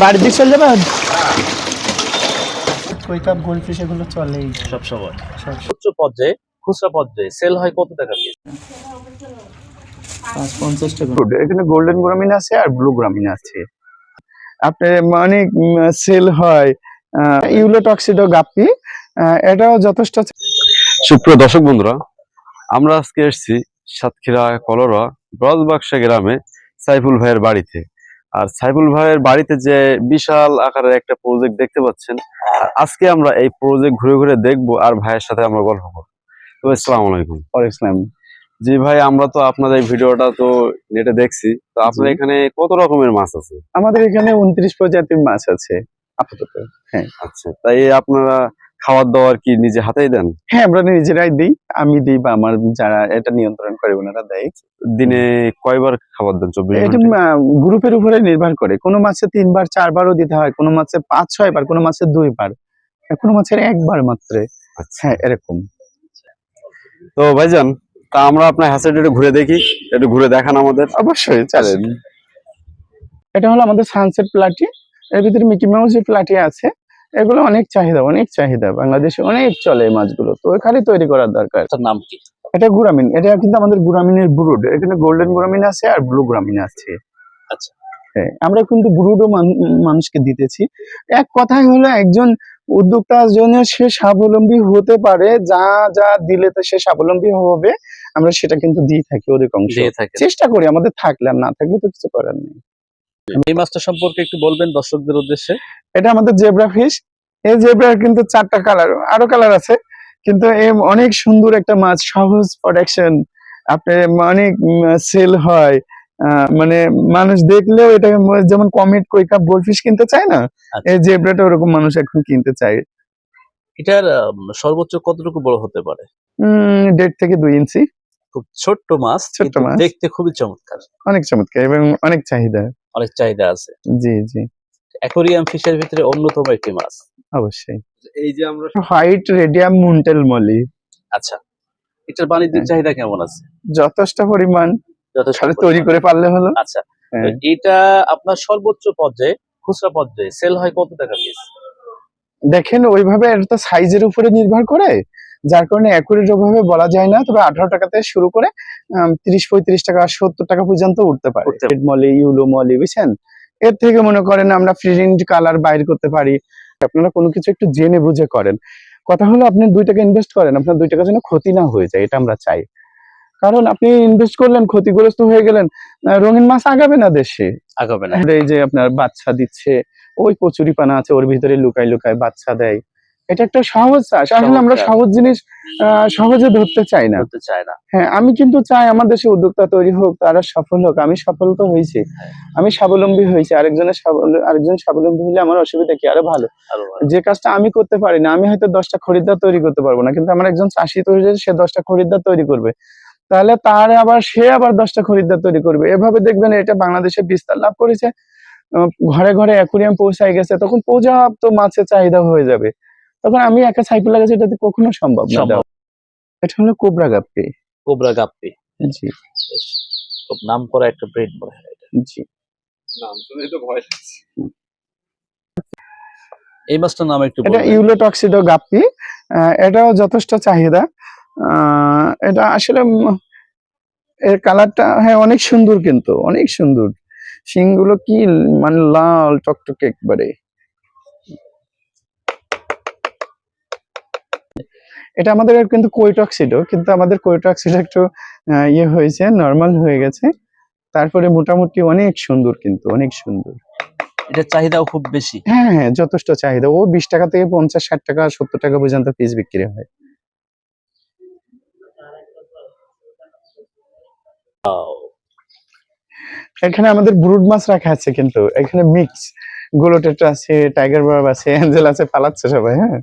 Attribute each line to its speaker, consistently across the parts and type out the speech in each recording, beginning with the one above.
Speaker 1: বাড়ির দিকে চলে যাবেন কাপ গোলফিশ এগুলো চলেই।
Speaker 2: সব সময়। উচ্চ পর্যায়ে খুচরা পর্যায়ে সেল হয় কত টাকা পিস
Speaker 1: পঞ্চাশ টাকা।
Speaker 3: এখানে গোল্ডেন গ্রামিন আছে আর ব্লু গ্রামিন আছে। আপনার অনেক সেল হয় ইউলোটক্সিডো গাপ্পি আহ, এটাও যথেষ্ট
Speaker 4: সুপ্রিয় দর্শক বন্ধুরা আমরা আজকে এসেছি সাতক্ষীরা কলরা ব্রজবাক্সা গ্রামে সাইফুল ভাইয়ের বাড়িতে। আর সাইফুল ভাইয়ের বাড়িতে যে বিশাল আকারের একটা প্রজেক্ট দেখতে পাচ্ছেন আর আজকে আমরা এই প্রজেক্ট ঘুরে ঘুরে দেখব আর ভাইয়ের সাথে আমরা গল্প করব। তো আসসালামু আলাইকুম।
Speaker 3: ইসলাম
Speaker 4: জি ভাই আমরা তো আপনাদের এই ভিডিওটা তো নেটে দেখছি তো আপনার এখানে কত রকমের মাছ আছে?
Speaker 3: আমাদের এখানে উনত্রিশ প্রজাতির মাছ আছে আপাতত। হ্যাঁ।
Speaker 4: আচ্ছা তাই আপনারা খাবার দাবার কি নিজে হাতেই দেন?
Speaker 3: হ্যাঁ আমরা নিজেরাই দিই আমি দিই বা আমার যারা এটা নিয়ন্ত্রণ করে ওনারা দেয়।
Speaker 4: দিনে কয়বার খাবার দেন চব্বিশ
Speaker 3: এটা গ্রুপের উপরে নির্ভর করে। কোনো মাছে তিনবার চারবারও দিতে হয় কোনো মাছে পাঁচ ছয় বার কোনো মাছে দুইবার কোনো মাছের একবার মাত্র।
Speaker 4: আচ্ছা।
Speaker 3: হ্যাঁ এরকম।
Speaker 4: তো ভাইজান তা আমরা আপনার হ্যাসেট একটু ঘুরে দেখি একটু ঘুরে দেখান আমাদের।
Speaker 3: অবশ্যই চলেন। এটা হলো আমাদের সানসেট প্লাটি এর ভিতরে মিকি মাউস প্লাটি আছে। এগুলো অনেক চাহিদা অনেক চাহিদা। বাংলাদেশে অনেক চলে এই মাছগুলো তো এখানে তৈরি করার দরকার।
Speaker 2: নাম কি?
Speaker 3: এটা গুরামিন এটা কিন্তু আমাদের গুরামিনের ব্রুড। এখানে গোল্ডেন গুরামিন আছে আর ব্লু গুরামিন আছে।
Speaker 2: আচ্ছা।
Speaker 3: হ্যাঁ আমরা কিন্তু ব্রুডও মানুষকে দিতেছি। এক কথাই হলো একজন উদ্যোক্তার জন্য সে স্বাবলম্বী হতে পারে যা যা দিলে তো সে স্বাবলম্বী হবে আমরা সেটা কিন্তু দিয়ে থাকি অধিকাংশ। চেষ্টা করি আমাদের থাকলে আর না থাকলে তো কিছু করার নেই।
Speaker 2: এই মাছটা সম্পর্কে একটু বলবেন দর্শকদের উদ্দেশ্যে?
Speaker 3: এটা আমাদের জেব্রা ফিশ। এই জেব্রার কিন্তু চারটা কালার আরও কালার আছে। কিন্তু এ অনেক সুন্দর একটা মাছ সহজ প্রোডাকশন আপনার অনেক সেল হয়। মানে মানুষ দেখলেও এটা যেমন কমিট কই কাপ গোলফিশ কিনতে চায় না
Speaker 2: আচ্ছা।
Speaker 3: এই জেব্রাটা ওরকম মানুষ এখন কিনতে চায়।
Speaker 2: এটার সর্বোচ্চ কতটুকু বড় হতে পারে?
Speaker 3: উম দেড় থেকে দুই ইঞ্চি।
Speaker 2: খুব ছোট্ট মাছ
Speaker 3: ছোট্ট মাছ।
Speaker 2: দেখতে খুবই চমৎকার।
Speaker 3: অনেক চমৎকার এবং অনেক চাহিদা।
Speaker 2: অনেক চাহিদা আছে।
Speaker 3: জি জি।
Speaker 2: অ্যাকোরিয়াম ফিশের ভিতরে অন্যতম একটি মাছ।
Speaker 3: অবশ্যই।
Speaker 4: এই যে আমরা
Speaker 3: হোয়াইট রেডিয়াম মুন্টেল মলি
Speaker 2: আচ্ছা এটার বাণিজ্যিক
Speaker 3: হ্যাঁ।
Speaker 2: চাহিদা কেমন আছে?
Speaker 3: যথেষ্ট পরিমাণ।
Speaker 2: যথেষ্ট
Speaker 3: তৈরি করে পারলে হলো।
Speaker 2: আচ্ছা তো
Speaker 3: হ্যাঁ।
Speaker 2: এটা আপনার সর্বোচ্চ পর্যায়ে খুচরা পর্যায়ে সেল হয় কত টাকা পিস
Speaker 3: দেখেন ওইভাবে এটা সাইজের উপরে নির্ভর করে। যার কারণে অ্যাকুরেট ওইভাবে বলা যায় না তবে আঠারো টাকা থেকে শুরু করে তিরিশ পঁয়ত্রিশ টাকা সত্তর টাকা পর্যন্ত উঠতে পারে। মলি ইউলো মলি বুঝছেন? এর থেকে মনে করেন আমরা প্রিন্ট কালার বাইর করতে পারি। আপনারা কোনো কিছু একটু জেনে বুঝে করেন। কথা হলো আপনি দুই টাকা ইনভেস্ট করেন আপনার দুই টাকা যেন ক্ষতি না হয়ে যায় এটা আমরা চাই। কারণ আপনি ইনভেস্ট করলেন ক্ষতিগ্রস্ত হয়ে গেলেন রঙিন মাছ আগাবে না দেশে।
Speaker 2: আগাবে না।
Speaker 3: এই যে আপনার বাচ্চা দিচ্ছে ওই কচুরি পানা আছে ওর ভিতরে লুকায় লুকায় বাচ্চা দেয়। এটা একটা সহজ চাষ। আসলে আমরা সহজ জিনিস আহ, সহজে ধরতে চাই না। হ্যাঁ আমি কিন্তু চাই আমার দেশে উদ্যোক্তা তৈরি হোক তারা সফল হোক। আমি সফল তো হয়েছি আমি স্বাবলম্বী হয়েছি আরেকজনের আরেকজন স্বাবলম্বী হলে আমার অসুবিধা কি? আরও ভালো। যে কাজটা আমি করতে পারি না আমি হয়তো দশটা খরিদ্দার তৈরি করতে পারব না। কিন্তু আমার একজন চাষি তৈরি হয়েছে, সে দশটা খরিদ্দার তৈরি করবে। তাহলে তার আবার সে আবার দশটা খরিদ্দার তৈরি করবে। এভাবে দেখবেন এটা বাংলাদেশে বিস্তার লাভ করেছে। ঘরে ঘরে অ্যাকুরিয়াম পৌঁছায় গেছে তখন পর্যাপ্ত মাছের চাহিদা হয়ে যাবে। তখন আমি একা সাইকেল লাগাচ্ছি এটা কখনো সম্ভব না। এটা হলো কোবরা গাপ্পি।
Speaker 2: কোবরা গাপ্পি।
Speaker 3: জি।
Speaker 2: খুব নাম করা একটা ব্রেড মনে হয়
Speaker 3: জি।
Speaker 4: নাম শুনেই তো ভয় লাগছে।
Speaker 2: এই মাছটার নাম একটু
Speaker 3: এটা ইউলোটক্সিডো গাপ্পি। আহ, এটাও যথেষ্ট চাহিদা। আহ, এটা আসলে এর কালারটা হ্যাঁ অনেক সুন্দর কিন্তু অনেক সুন্দর। শিংগুলো কি মানে লাল টকটকে একবারে। এটা আমাদের কিন্তু কৈটক্সিডো কিন্তু আমাদের কৈটক্সিডো একটু আহ, ইয়ে হয়েছে নর্মাল হয়ে গেছে। তারপরে মোটামুটি অনেক সুন্দর কিন্তু অনেক সুন্দর।
Speaker 2: এটার চাহিদাও খুব বেশি।
Speaker 3: হ্যাঁ হ্যাঁ যথেষ্ট চাহিদা। ও বিশ টাকা থেকে পঞ্চাশ ষাট টাকা সত্তর টাকা পর্যন্ত পিস বিক্রি হয়। এখানে আমাদের ব্রুড মাছ রাখা আছে কিন্তু এখানে মিক্স গোলোটেটো আছে টাইগার বার্ব আছে অ্যাঞ্জেল আছে পালাচ্ছে সবাই হ্যাঁ।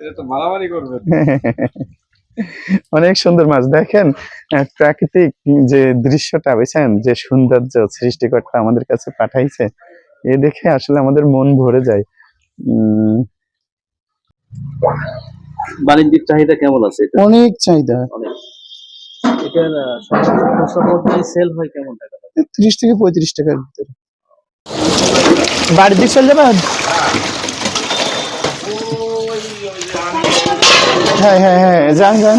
Speaker 3: অনেক সুন্দর মাছ। দেখেন প্রাকৃতিক যে দৃশ্যটা বুঝছেন? যে সৌন্দর্য সৃষ্টিকর্তা আমাদের কাছে পাঠাইছে এ দেখে আসলে আমাদের মন ভরে যায়। উম
Speaker 2: বাণিজ্যিক চাহিদা কেমন আছে
Speaker 3: অনেক চাহিদা।
Speaker 2: সেল হয় কেমন টাকা?
Speaker 3: ত্রিশ থেকে পঁয়ত্রিশ টাকার ভিতরে।
Speaker 1: বাড়ির দিক চলে যাবেন?
Speaker 3: হ্যাঁ হ্যাঁ হ্যাঁ যান যান।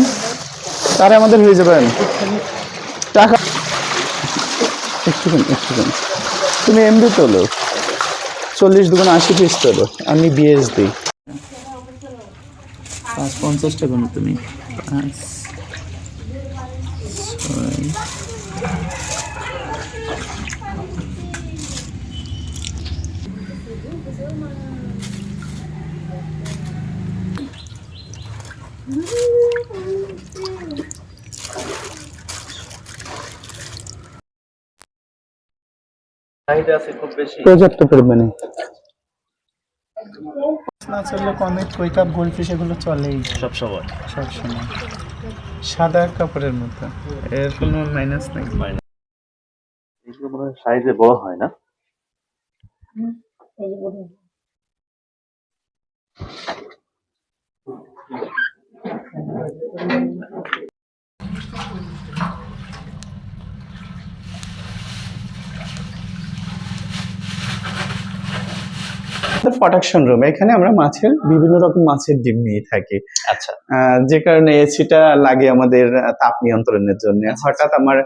Speaker 3: তারে আমাদের হয়ে যাবেন টাকা একটুখানি একটুখানি। তুমি এমবি তোলো। চল্লিশ দুগুণ আশি পিস তোলো। আমি বিএস দিই।
Speaker 1: পাঁচ পঞ্চাশটা কোনো তুমি। পাঁচ
Speaker 2: চাহিদা আছে খুব বেশি।
Speaker 3: পর্যাপ্ত পরিমাণে।
Speaker 1: না চললে কমে কই গোলফিশ এগুলো চলেই।
Speaker 2: সব সময়।
Speaker 1: সবসময় সাদা কাপড়ের মতো। এর কোনো মাইনাস নেই।
Speaker 2: এগুলো মনে হয় সাইজে বড় হয় না?
Speaker 3: প্রোটেকশন রুম এখানে আমরা মাছের বিভিন্ন রকম মাছের ডিম নিয়ে থাকি।
Speaker 2: আচ্ছা।
Speaker 3: যে কারণে এসিটা লাগে আমাদের তাপ নিয়ন্ত্রণের জন্য। হঠাৎ আমার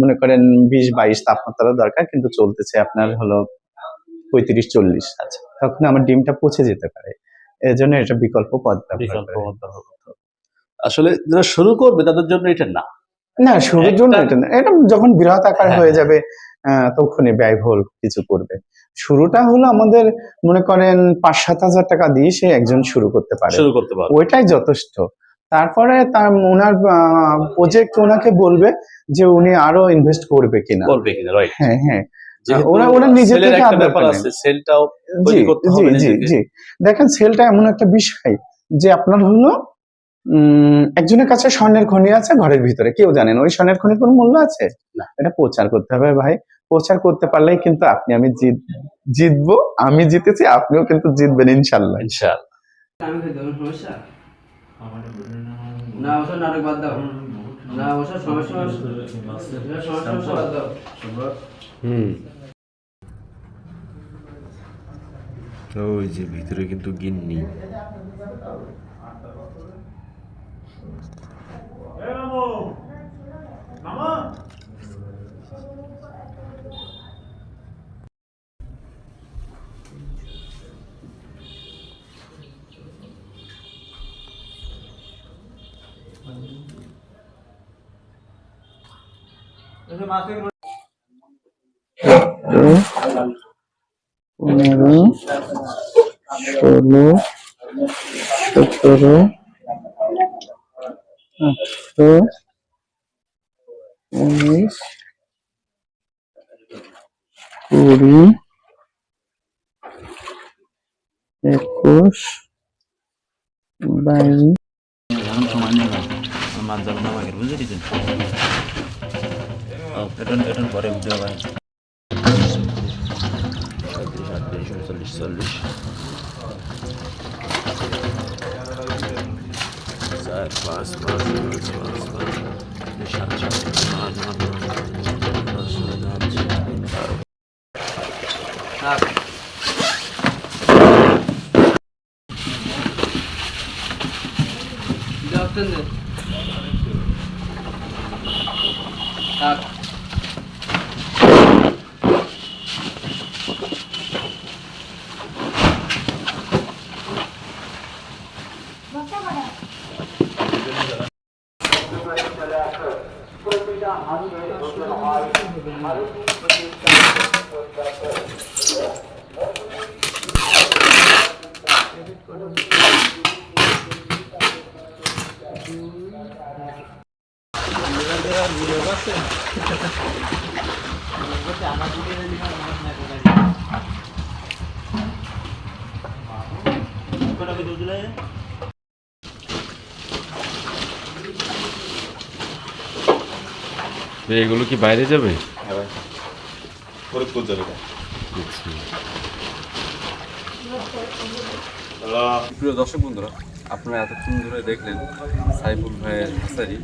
Speaker 3: মনে করেন বিশ বাইশ তাপমাত্রা দরকার কিন্তু চলতেছে আপনার হলো পঁয়ত্রিশ চল্লিশ। আচ্ছা। তখন আমার ডিমটা পচে যেতে পারে। এর জন্য এটা বিকল্প পদ
Speaker 2: বিকল্প। আসলে যারা শুরু করবে তাদের জন্য এটা না।
Speaker 3: না শুরুর জন্য এটা না। এটা যখন বৃহৎ আকার
Speaker 2: হ্যাঁ,
Speaker 3: হয়ে। যাবে আহ, তখনই ব্যয়বহুল কিছু করবে। শুরুটা হলো আমাদের মনে করেন পাঁচ সাত হাজার টাকা দিয়ে সে একজন শুরু করতে পারে।
Speaker 2: শুরু করতে পারবে
Speaker 3: ওইটাই যথেষ্ট। তারপরে তার ওনার প্রজেক্ট ওনাকে বলবে যে উনি আরও ইনভেস্ট করবে কিনা।
Speaker 2: করবে কিনা রাইট
Speaker 3: হ্যাঁ হ্যাঁ। ওরা- ওরা নিজে থেকে
Speaker 2: ব্যাপার আছে সেলটাও তৈরি করতে হবে
Speaker 3: জি জি দেখেন সেলটা এমন একটা বিষয় যে আপনার হলো উম, একজনের কাছে স্বর্ণের খনি আছে ঘরের ভিতরে। কেউ জানেন ওই স্বর্ণের খনির কোনো মূল্য আছে? এটা প্রচার করতে হবে ভাই। প্রচার করতে পারলেই কিন্তু আপনি আমি জিত জিতবো আমি জিতেছি আপনিও কিন্তু জিতবেন ইনশাল্লাহ।
Speaker 5: সমস্যা? না ওসব নাটক বাদ দাও। না ওসব সমস্যা সমস্যা বাদ দাও।
Speaker 4: ওই যে ভিতরে কিন্তু গিন্নি।
Speaker 3: পনেরো ষোলো সতেরো আঠারো উনিশ কুড়ি একুশ বাইশ।
Speaker 1: এখন সময় নেই মাছ যাবে না আমাকে বুঝে দিচ্ছেন এটা এটা পরে বুঝতে পারেন চল্লিশ চল্লিশ চার পাঁচ পাঁচ পাঁচ পাঁচ পাঁচ
Speaker 4: এগুলো কি বাইরে যাবে? প্রিয় দর্শক বন্ধুরা আপনারা এতক্ষণ ধরে দেখলেন সাইফুল ভাইয়ের হাসারি।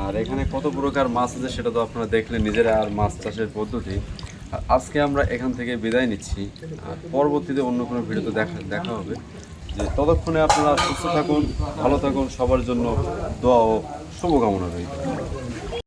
Speaker 4: আর এখানে কত প্রকার মাছ আছে সেটা তো আপনারা দেখলেন নিজেরা আর মাছ চাষের পদ্ধতি। আর আজকে আমরা এখান থেকে বিদায় নিচ্ছি। আর পরবর্তীতে অন্য কোনো ভিডিওতে দেখা দেখা হবে। যে ততক্ষণে আপনারা সুস্থ থাকুন ভালো থাকুন সবার জন্য দোয়া ও শুভকামনা রইল।